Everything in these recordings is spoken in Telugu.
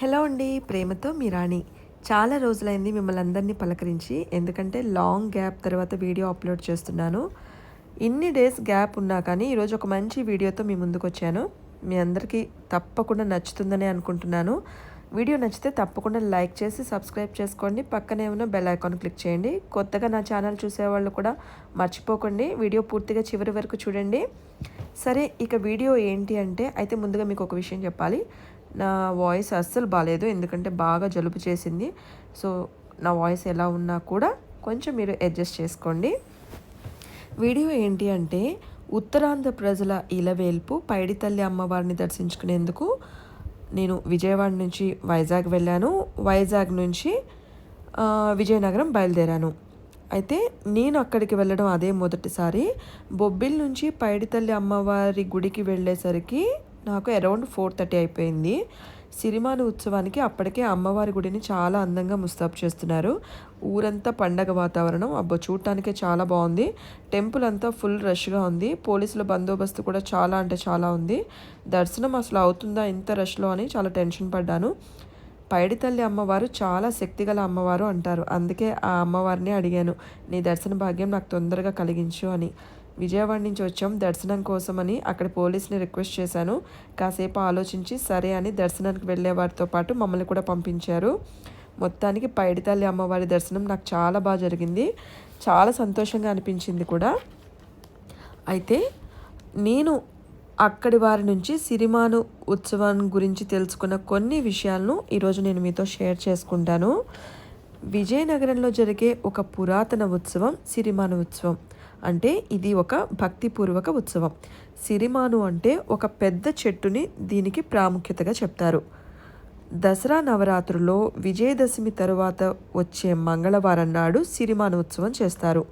హలో అండి ప్రేమతో మీ రాణి. చాలా రోజులైంది మిమ్మల్ని అందరినీ పలకరించి ఎందుకంటే లాంగ్ గ్యాప్ తర్వాత వీడియో అప్లోడ్ చేస్తున్నాను. ఇన్ని డేస్ గ్యాప్ ఉన్నా కానీ ఈరోజు ఒక మంచి వీడియోతో మీ ముందుకు వచ్చాను. మీ అందరికీ తప్పకుండా నచ్చుతుందని అనుకుంటున్నాను. వీడియో నచ్చితే తప్పకుండా లైక్ చేసి సబ్స్క్రైబ్ చేసుకోండి. పక్కనే ఉన్న బెల్ ఐకాన్ క్లిక్ చేయండి. కొత్తగా నా ఛానల్ చూసేవాళ్ళు కూడా మర్చిపోకండి. వీడియో పూర్తిగా చివరి వరకు చూడండి. సరే ఇక వీడియో ఏంటి అంటే అయితే ముందుగా మీకు ఒక విషయం చెప్పాలి. నా వాయిస్ అస్సలు బాగాలేదు ఎందుకంటే బాగా జలుబు చేసింది. సో నా వాయిస్ ఎలా ఉన్నా కూడా కొంచెం మీరు అడ్జస్ట్ చేసుకోండి. వీడియో ఏంటి అంటే ఉత్తరాంధ్ర ప్రజల ఇలవేల్పు పైడితల్లి అమ్మవారిని దర్శించుకునేందుకు నేను విజయవాడ నుంచి వైజాగ్ వెళ్ళాను. వైజాగ్ నుంచి విజయనగరం బయలుదేరాను. అయితే నేను అక్కడికి వెళ్ళడం అదే మొదటిసారి. బొబ్బిల్ నుంచి పైడితల్లి అమ్మవారి గుడికి వెళ్ళేసరికి నాకు అరౌండ్ ఫోర్ థర్టీ అయిపోయింది. సిరిమాను ఉత్సవానికి అప్పటికే అమ్మవారి గుడిని చాలా అందంగా ముస్తాబు చేస్తున్నారు. ఊరంతా పండగ వాతావరణం. అబ్బో చూడటానికే చాలా బాగుంది. టెంపుల్ అంతా ఫుల్ రష్గా ఉంది. పోలీసుల బందోబస్తు కూడా చాలా అంటే చాలా ఉంది. దర్శనం అసలు అవుతుందా ఇంత రష్లో అని చాలా టెన్షన్ పడ్డాను. పైడితల్లి అమ్మవారు చాలా శక్తిగల అమ్మవారు అంటారు. అందుకే ఆ అమ్మవారిని అడిగాను. నీ దర్శన భాగ్యం నాకు తొందరగా కలిగించు అని. విజయవాడ నుంచి వచ్చాం దర్శనం కోసమని అక్కడ పోలీస్ని రిక్వెస్ట్ చేశాను. కాసేపు ఆలోచించి సరే అని దర్శనానికి వెళ్ళే వారితో పాటు మమ్మల్ని కూడా పంపించారు. మొత్తానికి పైడితల్లి అమ్మవారి దర్శనం నాకు చాలా బాగా జరిగింది. చాలా సంతోషంగా అనిపించింది కూడా. అయితే నేను అక్కడి వారి నుంచి సిరిమాను ఉత్సవం గురించి తెలుసుకున్న కొన్ని విషయాలను ఈరోజు నేను మీతో షేర్ చేసుకుంటాను. విజయనగరంలో జరిగే ఒక పురాతన ఉత్సవం సిరిమాను ఉత్సవం. అంటే ఇది ఒక భక్తిపూర్వక ఉత్సవం. సిరిమాను అంటే ఒక పెద్ద చెట్టుని దీనికి ప్రాముఖ్యతగా చెప్తారు. దసరా నవరాత్రుల్లో విజయదశమి తరువాత వచ్చే మంగళవారం నాడు సిరిమాను ఉత్సవం చేస్తారు.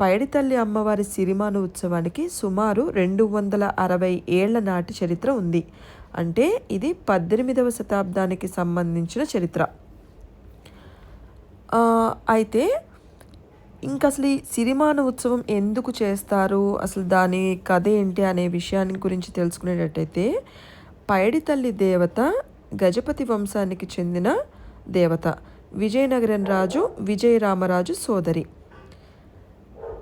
పైడితల్లి అమ్మవారి సిరిమాను ఉత్సవానికి సుమారు రెండు వందల అరవై ఏళ్ళ నాటి చరిత్ర ఉంది. అంటే ఇది పద్దెనిమిదవ శతాబ్దానికి సంబంధించిన చరిత్ర. అయితే ఇంకా అసలు ఈ సిరిమాను ఉత్సవం ఎందుకు చేస్తారు? అసలు దాని కథ ఏంటి అనే విషయాన్ని గురించి తెలుసుకునేటట్టయితే పైడితల్లి దేవత గజపతి వంశానికి చెందిన దేవత విజయనగరం రాజు విజయరామరాజు సోదరి.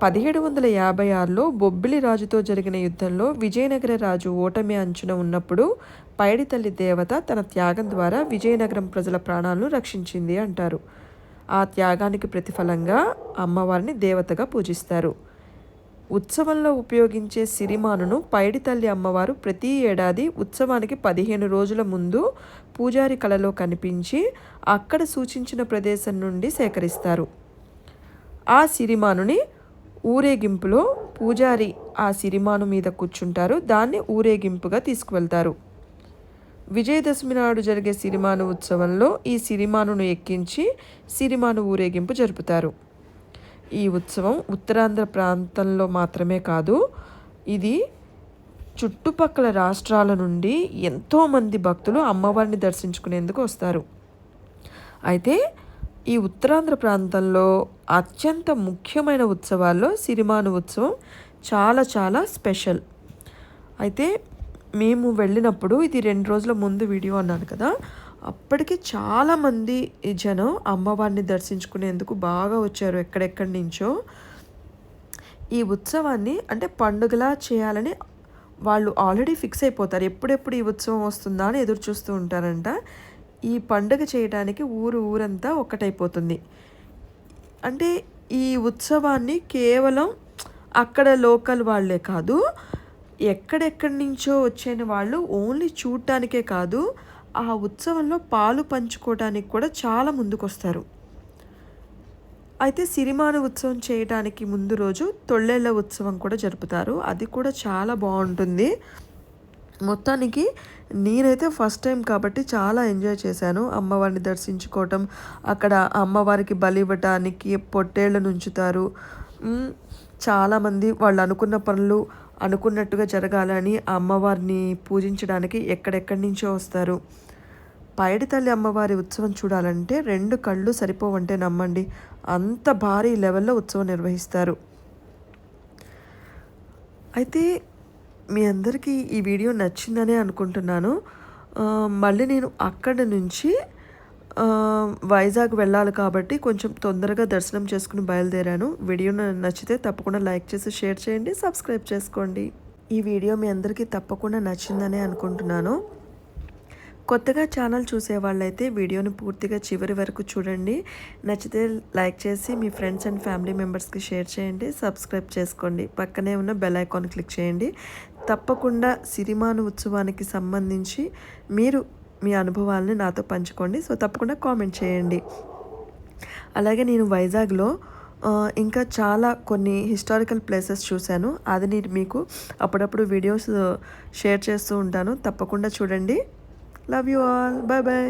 పదిహేడు వందల యాభై ఆరులో బొబ్బిలి రాజుతో జరిగిన యుద్ధంలో విజయనగర రాజు ఓటమి అంచున ఉన్నప్పుడు పైడితల్లి దేవత తన త్యాగం ద్వారా విజయనగరం ప్రజల ప్రాణాలను రక్షించింది అంటారు. ఆ త్యాగానికి ప్రతిఫలంగా అమ్మవారిని దేవతగా పూజిస్తారు. ఉత్సవంలో ఉపయోగించే సిరిమానును పైడితల్లి అమ్మవారు ప్రతి ఏడాది ఉత్సవానికి పదిహేను రోజుల ముందు పూజారి కళలో కనిపించి అక్కడ సూచించిన ప్రదేశం నుండి సేకరిస్తారు. ఆ సిరిమానుని ఊరేగింపులో పూజారి ఆ సిరిమాను మీద కూర్చుంటారు. దాన్ని ఊరేగింపుగా తీసుకువెళ్తారు. విజయదశమి నాడు జరిగే సిరిమాను ఉత్సవంలో ఈ సిరిమానును ఎక్కించి సిరిమాను ఊరేగింపు జరుపుతారు. ఈ ఉత్సవం ఉత్తరాంధ్ర ప్రాంతంలో మాత్రమే కాదు ఇది చుట్టుపక్కల రాష్ట్రాల నుండి ఎంతోమంది భక్తులు అమ్మవారిని దర్శించుకునేందుకు వస్తారు. అయితే ఈ ఉత్తరాంధ్ర ప్రాంతంలో అత్యంత ముఖ్యమైన ఉత్సవాల్లో సిరిమాను ఉత్సవం చాలా చాలా స్పెషల్. అయితే మేము వెళ్ళినప్పుడు ఇది రెండు రోజుల ముందు వీడియో అన్నాను కదా అప్పటికి చాలామంది జనం అమ్మవారిని దర్శించుకునేందుకు బాగా వచ్చారు ఎక్కడెక్కడి నుంచో. ఈ ఉత్సవాన్ని అంటే పండుగలా చేయాలని వాళ్ళు ఆల్రెడీ ఫిక్స్ అయిపోతారు. ఎప్పుడెప్పుడు ఈ ఉత్సవం వస్తుందా అని ఎదురు చూస్తూ ఉంటారంట. ఈ పండుగ చేయడానికి ఊరు ఊరంతా ఒక్కటైపోతుంది. అంటే ఈ ఉత్సవాన్ని కేవలం అక్కడ లోకల్ వాళ్ళే కాదు ఎక్కడెక్కడి నుంచో వచ్చిన వాళ్ళు ఓన్లీ చూడటానికే కాదు ఆ ఉత్సవంలో పాలు పంచుకోవడానికి కూడా చాలా ముందుకొస్తారు. అయితే సిరిమాన ఉత్సవం చేయడానికి ముందు రోజు తొళ్ళేళ్ళ ఉత్సవం కూడా జరుపుతారు. అది కూడా చాలా బాగుంటుంది. మొత్తానికి నేనైతే ఫస్ట్ టైం కాబట్టి చాలా ఎంజాయ్ చేశాను. అమ్మవారిని దర్శించుకోవటం అక్కడ అమ్మవారికి బలి ఇవ్వటానికి పొట్టేళ్ళను నుంచుతారు చాలామంది వాళ్ళు అనుకున్న పనులు అనుకున్నట్టుగా జరగాలని ఆ అమ్మవారిని పూజించడానికి ఎక్కడెక్కడి నుంచో వస్తారు. పైడితల్లి అమ్మవారి ఉత్సవం చూడాలంటే రెండు కళ్ళు సరిపోవంటే నమ్మండి. అంత భారీ లెవెల్లో ఉత్సవం నిర్వహిస్తారు. అయితే మీ అందరికీ ఈ వీడియో నచ్చిందనే అనుకుంటున్నాను. మళ్ళీ నేను అక్కడి నుంచి వైజాగ్ వెళ్ళాలి కాబట్టి కొంచెం తొందరగా దర్శనం చేసుకుని బయలుదేరాను. వీడియో నచ్చితే తప్పకుండా లైక్ చేసి షేర్ చేయండి సబ్స్క్రైబ్ చేసుకోండి. ఈ వీడియో మీ అందరికీ తప్పకుండా నచ్చిందనే అనుకుంటున్నాను. కొత్తగా ఛానల్ చూసే వాళ్ళైతే వీడియోని పూర్తిగా చివరి వరకు చూడండి. నచ్చితే లైక్ చేసి మీ ఫ్రెండ్స్ అండ్ ఫ్యామిలీ మెంబర్స్కి షేర్ చేయండి సబ్స్క్రైబ్ చేసుకోండి. పక్కనే ఉన్న బెల్ ఐకాన్ క్లిక్ చేయండి. తప్పకుండా సిరిమాను ఉత్సవానికి సంబంధించి మీరు మీ అనుభవాలని నాతో పంచుకోండి. సో తప్పకుండా కామెంట్ చేయండి. అలాగే నేను వైజాగ్లో ఇంకా చాలా కొన్ని హిస్టారికల్ ప్లేసెస్ చూశాను. అది నేను మీకు అప్పుడప్పుడు వీడియోస్ షేర్ చేస్తూ ఉంటాను. తప్పకుండా చూడండి. Love you all. Bye bye